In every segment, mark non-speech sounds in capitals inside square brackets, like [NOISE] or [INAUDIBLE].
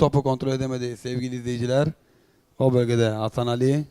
topu kontrol edemedi sevgili izleyiciler. O bölgede Hasan Ali.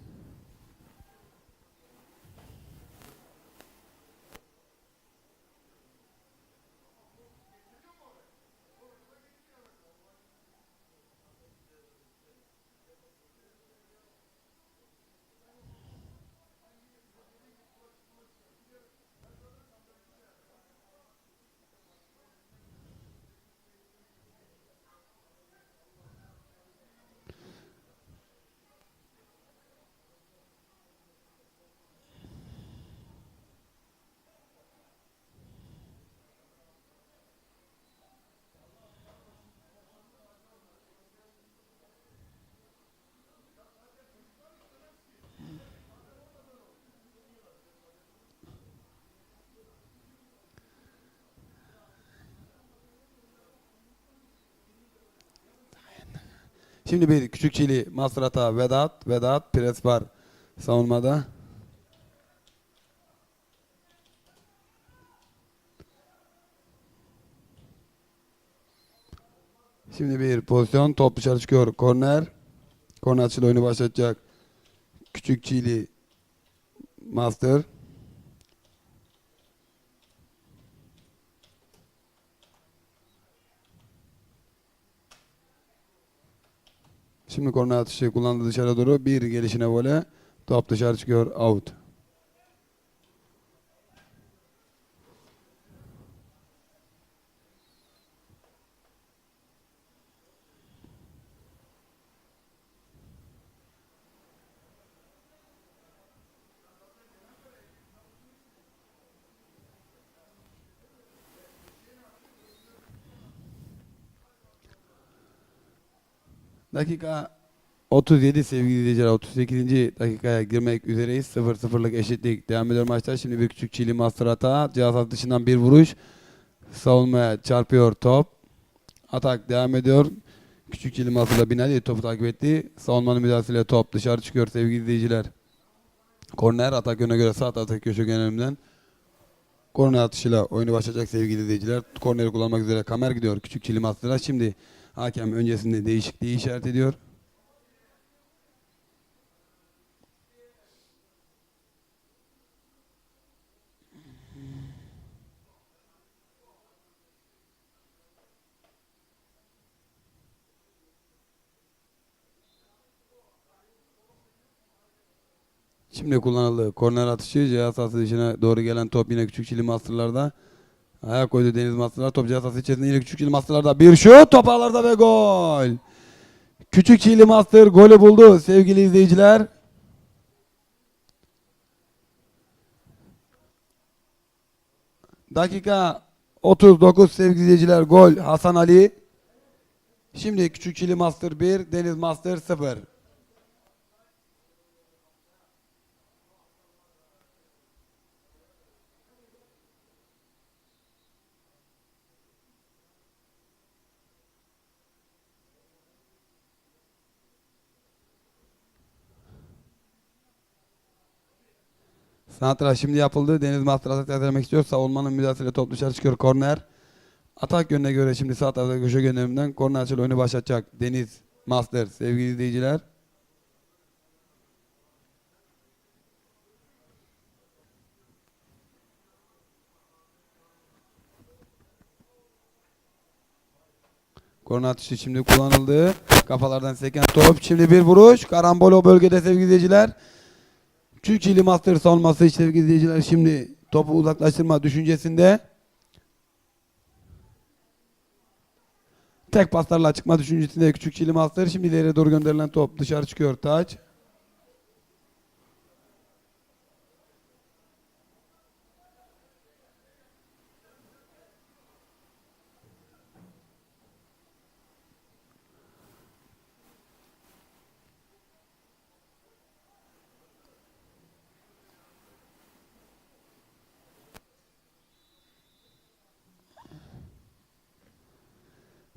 Şimdi bir küçük çili Masrata Vedat. Vedat pres var savunmada. Şimdi bir pozisyon top dışarı çıkıyor. Korner. Korner açıyla oyunu başlatacak. Küçük çili Master. Şimdi korner atışı kullandı dışarı doğru. Bir gelişine vole. Top dışarı çıkıyor. Out. Dakika 37 sevgili izleyiciler 38. dakikaya girmek üzereyiz. 0-0'lık eşitlik devam ediyor maçta. Şimdi bir küçük Çili Master hata. Cihaz dışından bir vuruş. Savunmaya çarpıyor top. Atak devam ediyor. Küçük Çili Master'la Binali topu takip etti. Savunmanın müdahalesiyle top dışarı çıkıyor sevgili izleyiciler. Korner atak yöne göre sağ atak köşe önünden. Korner atışıyla oyunu başlayacak sevgili izleyiciler. Korneri kullanmak üzere kamer gidiyor küçük Çili Master'a. Şimdi hakem öncesinde değişikliği işaret ediyor. Şimdi kullanıldı. Korner atışı cihaz sahası dışına doğru gelen top yine küçük çili masterlarda. Ayak koydu Deniz Masterlar. Top cihaz sahası içerisinde yine küçük çili masterlarda. Bir şut top ağlarda ve gol. Küçük çili master golü buldu sevgili izleyiciler. Dakika 39 sevgili izleyiciler gol Hasan Ali. Şimdi Küçük Çili Master 1, Deniz Master 0. Santra şimdi yapıldı. Deniz Master atak etmek istiyor. Savunmanın müdahalesiyle top dışarı çıkıyor. Korner. Atak yönüne göre şimdi sağ tarafta köşe gönderiminden korner açıyla oyunu başlatacak. Deniz Master sevgili izleyiciler. Korner atışı şimdi kullanıldı. Kafalardan seken top. Şimdi bir vuruş. Karambol o bölgede sevgili izleyiciler. Çüçili Master savunması sevgili izleyiciler şimdi topu uzaklaştırma düşüncesinde. Tek paslarla çıkma düşüncesinde küçük Çili Master. Şimdi ileriye doğru gönderilen top dışarı çıkıyor taç.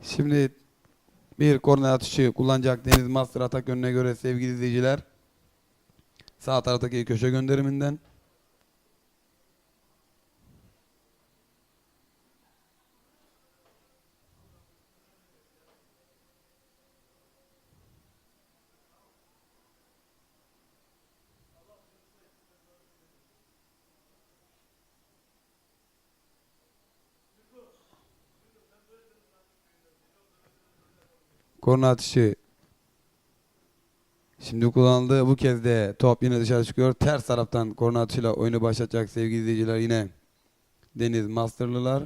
Şimdi bir korner atışı kullanacak Deniz Master atak yönüne göre sevgili izleyiciler. Sağ taraftaki köşe gönderiminden. Korna atışı Şimdi kullanıldı. Bu kez de top yine dışarı çıkıyor. Ters taraftan korna atışıyla oyunu başlatacak sevgili izleyiciler yine Deniz Masterlılar.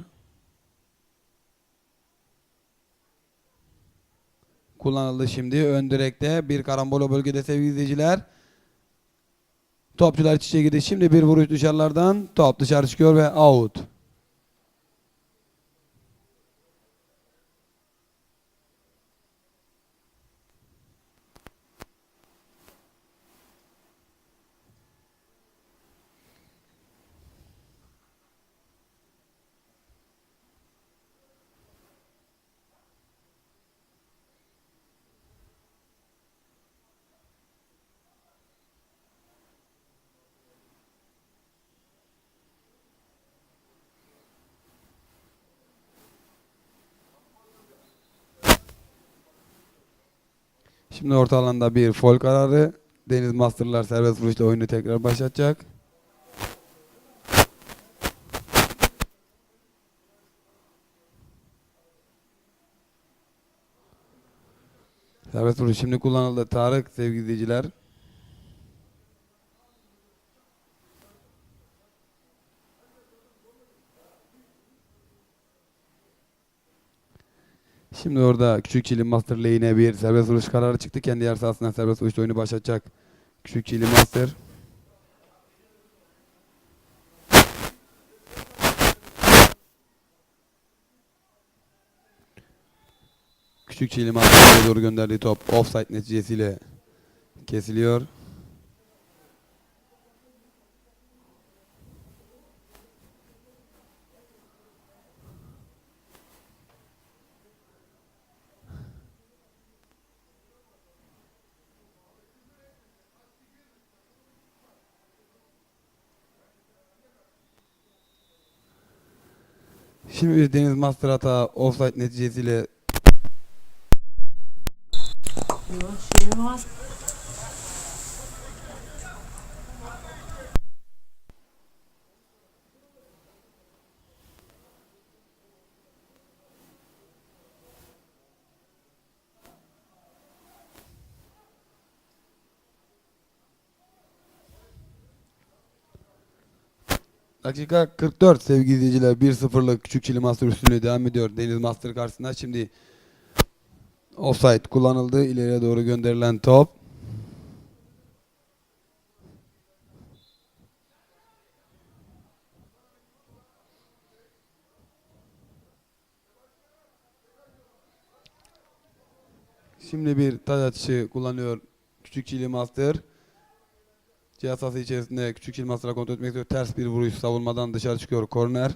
Kullanıldı şimdi. Ön direkte bir karambolo bölgede sevgili izleyiciler. Topçular iç içe girdi. Şimdi bir vuruş dışarılardan. Top dışarı çıkıyor ve out. Şimdi orta alanda bir foul kararı. Deniz Masterlar serbest vuruşla oyunu tekrar başlatacak. Serbest vuruş şimdi kullanıldı. Tarık sevgili izleyiciler. Şimdi orada Küçük Çili Master lehine bir serbest vuruş kararı çıktı. Kendi yer sahasından serbest vuruşla oyunu başlatacak. Küçük Çili Master. Küçük Çili Master'a doğru gönderdiği top offside neticesiyle kesiliyor. Şimdi Deniz Master hata offside neticesiyle Yok şey. Dakika 44 sevgili izleyiciler 1-0'lık Küçük Çili Master üstünlüğü devam ediyor. Deniz Master karşısında şimdi offside kullanıldı. İleriye doğru gönderilen top. Şimdi bir taç atışı kullanıyor Küçük Çili Master. Cihaz sahası içerisinde Küçük Çili Master'a kontrol etmek istiyor. Ters bir vuruş savunmadan dışarı çıkıyor. Korner.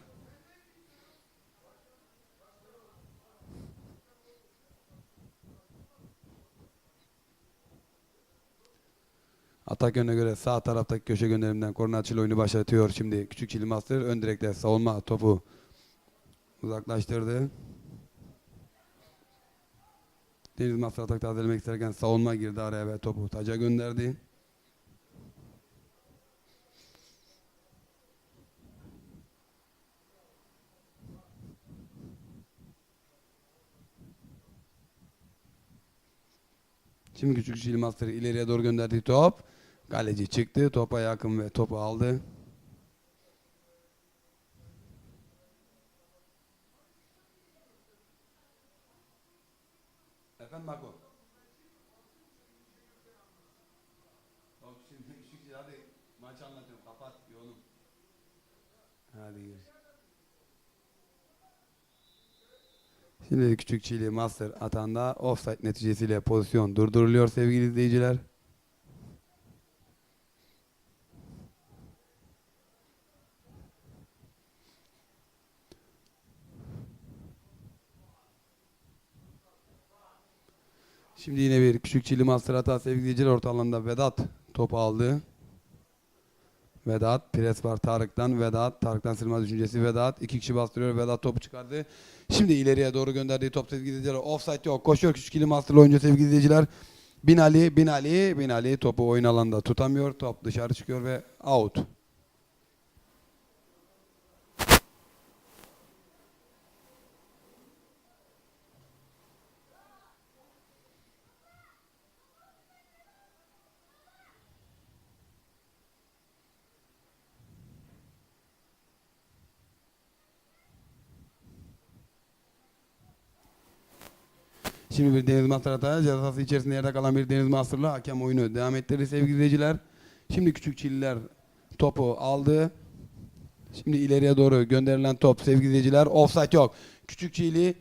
Atak yönüne göre sağ taraftaki köşe gönderimden korner açıyla oyunu başlatıyor. Şimdi Küçük Çili Master ön direkte savunma topu uzaklaştırdı. Deniz Master atak tazelemek isterken savunma girdi araya ve topu taca gönderdi. Şimdi küçük Şili Master ileriye doğru gönderdiği top. Kaleci çıktı. Topa yakın ve topu aldı. Efendim Mako. Top şimdi [LAUGHS] küçük hadi maçı anlatıyorum. Kapat yoğunum. Hadi gir. Şimdi Küçük Çiğli Master atanda offside neticesiyle pozisyon durduruluyor sevgili izleyiciler. Şimdi yine bir Küçük Çiğli Master hata sevgili izleyiciler orta alanda Vedat topu aldı. Vedat pres var Tarık'tan Vedat Tarık'tan sırma düşüncesi Vedat iki kişi bastırıyor Vedat topu çıkardı Şimdi ileriye doğru gönderdiği top sevgili izleyiciler. Offside yok. Koşuyor küçük ilim masterlı oyuncu sevgili izleyiciler. Binali, Binali, Binali topu oyun alanda tutamıyor. Top dışarı çıkıyor ve out. Şimdi bir Deniz Master hataya ceza sahası içerisinde yerde kalan bir Deniz Master'la hakem oyunu devam ettirdi sevgili izleyiciler. Şimdi küçük Çililer topu aldı. Şimdi ileriye doğru gönderilen top sevgili izleyiciler. Offside yok. Küçük Çili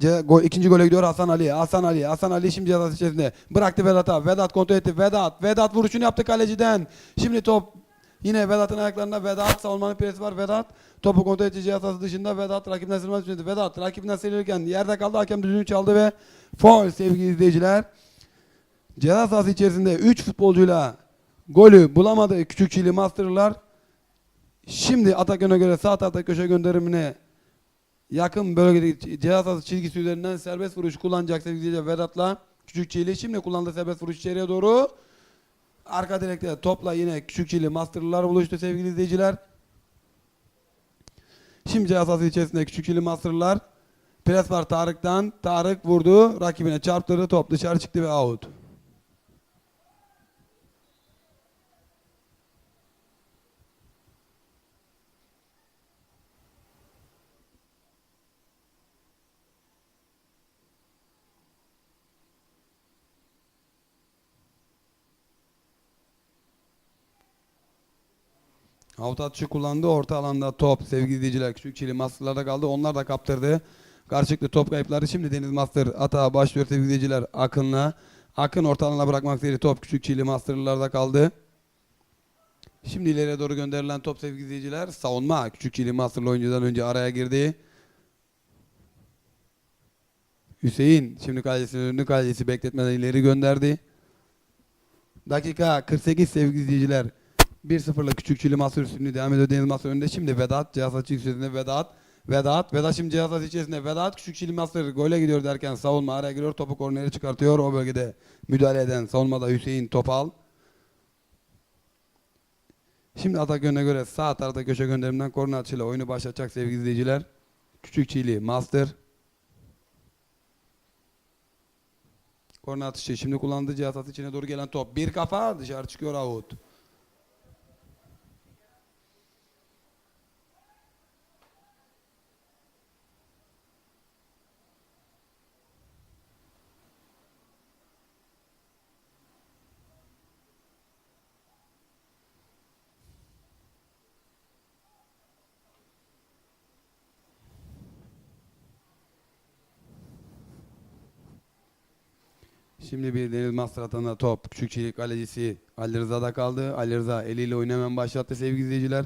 Ce- gol, ikinci gole gidiyor Hasan Ali. Hasan Ali. Hasan Ali şimdi ceza sahası içerisinde. Bıraktı Vedat'a. Vedat kontrol etti. Vedat. Vedat vuruşunu yaptı kaleciden. Şimdi top yine Vedat'ın ayaklarında. Vedat savunmanın presi var. Vedat topu kontrol etti ceza sahası dışında. Vedat rakibinden sıyrılmak için. Vedat rakibinden sıyrılırken yerde kaldı. Hakem düdüğünü çaldı ve foul sevgili izleyiciler. Ceza sahası içerisinde 3 futbolcuyla golü bulamadı Küçük Çili Master'lar. Şimdi atak yöne göre sağ tarafta köşe gönderimine yakın bölgedeki ceza sahası çizgisi üzerinden serbest vuruş kullanacak sevgili izleyiciler Vedat'la Küçük Çili. Şimdi kullandığı serbest vuruş içeriye doğru. Arka direkte topla yine Küçük Çili Master'lar buluştu sevgili izleyiciler. Şimdi ceza sahası içerisinde Küçük Çili Master'lar. Pres var Tarık'tan. Tarık vurdu. Rakibine çarptırdı. Top dışarı çıktı ve out. Out atışı kullandı. Orta alanda top sevgili izleyiciler. Küçük Çili Master'larda kaldı. Onlar da kaptırdı. Karşılıklı top kayıpları. Şimdi Deniz Master atağa başlıyor sevgili izleyiciler. Akın'la. Akın orta alana bırakmak istedi. Top Küçük Çili Master'larda kaldı. Şimdi ileriye doğru gönderilen top sevgili izleyiciler. Savunma. Küçük Çili Master'lı oyuncudan önce araya girdi. Hüseyin şimdi kalesinin önünü kalecisi bekletmeden ileri gönderdi. Dakika 48 sevgili izleyiciler. 1-0'la küçük Çili Master üstünlüğü devam ediyor Deniz Master önünde. Şimdi Vedat cihaz açı içerisinde Vedat. Vedat. Vedat şimdi cihaz açı içerisinde Vedat. Küçük Çili Master gole gidiyor derken savunma araya giriyor. Topu kornere çıkartıyor. O bölgede müdahale eden savunmada Hüseyin Topal. Şimdi atak yönüne göre sağ tarafta köşe gönderimden korner atışıyla oyunu başlatacak sevgili izleyiciler. Küçük Çili Master. Korner atışı şimdi kullandığı cihaz atı içine doğru gelen top. Bir kafa dışarı çıkıyor out. Şimdi bir Deniz Master atana top. Küçükçilik kalecisi Ali Rıza'da kaldı. Ali Rıza eliyle oyunu hemen başlattı sevgili izleyiciler.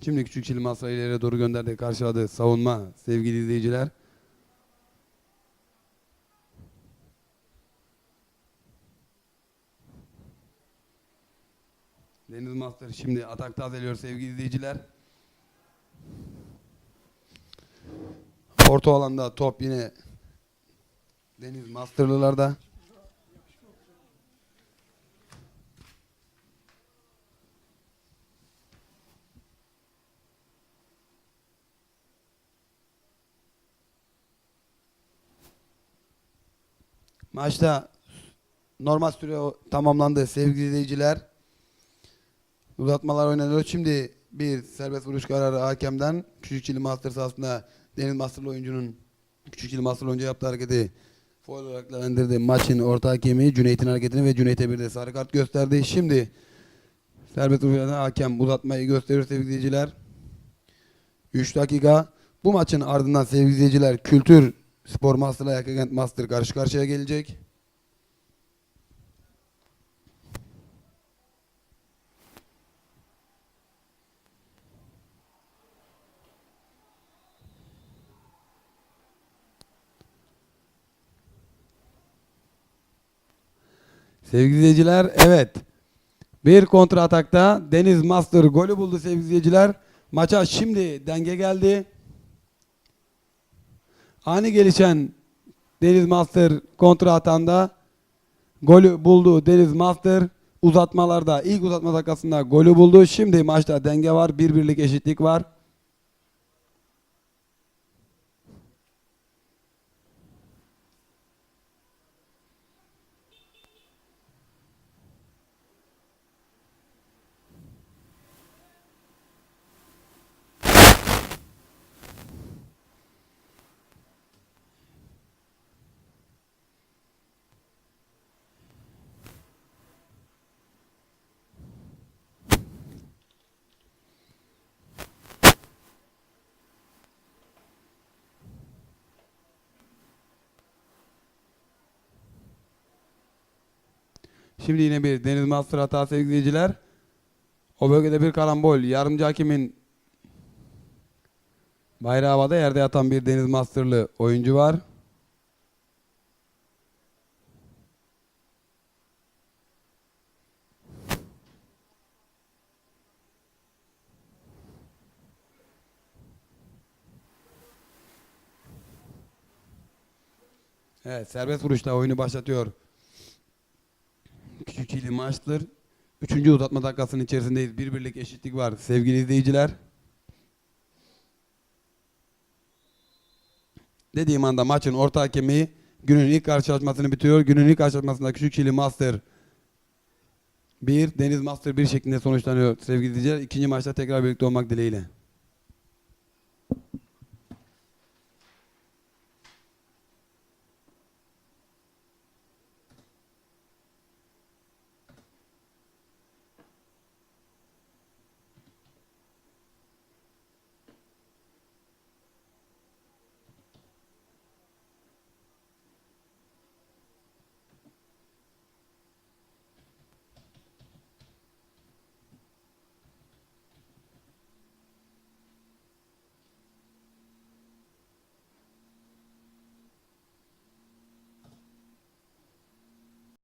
Şimdi Küçükçili Masra ileriye doğru gönderdi. Karşıladı. Savunma sevgili izleyiciler. Deniz Master şimdi atakta azeliyor sevgili izleyiciler. Orta alanda top yine Deniz Master'lılarda. Maçta normal süre tamamlandı sevgili izleyiciler. Uzatmalar oynanıyor. Şimdi bir serbest vuruş kararı hakemden. Küçükçili Master sahasında Deniz Masterlı oyuncunun Küçükçili Masterlı oyuncu yaptığı hareketi foul olarak değerlendirdi. Maçın orta hakemi Cüneyt'in hareketini ve Cüneyt'e bir de sarı kart gösterdi. Şimdi serbest vuruş hakem uzatmayı gösteriyor sevgili izleyiciler. 3 dakika. Bu maçın ardından sevgili izleyiciler Kültür Spor Master'la Yakagent Master karşı karşıya gelecek. Sevgili izleyiciler evet. Bir kontra atakta Deniz Master golü buldu sevgili izleyiciler. Maça şimdi denge geldi. Ani gelişen Deniz Master kontra atanda golü buldu Deniz Master. Uzatmalarda ilk uzatma dakikasında golü buldu. Şimdi maçta denge var. Bir birlik eşitlik var. Şimdi yine bir Deniz Master hata sevgili izleyiciler. O bölgede bir karambol. Yardımcı hakemin bayrağı havada yerde yatan bir Deniz Master'lı oyuncu var. Evet serbest vuruşla oyunu başlatıyor. Küçük Çiğli maçtır. Üçüncü uzatma dakikasının içerisindeyiz. Bir birlik eşitlik var sevgili izleyiciler. Dediğim anda maçın orta hakemi günün ilk karşılaşmasını bitiriyor. Günün ilk karşılaşmasında Küçük Çiğli Master 1, Deniz Master 1 şeklinde sonuçlanıyor sevgili izleyiciler. İkinci maçta tekrar birlikte olmak dileğiyle.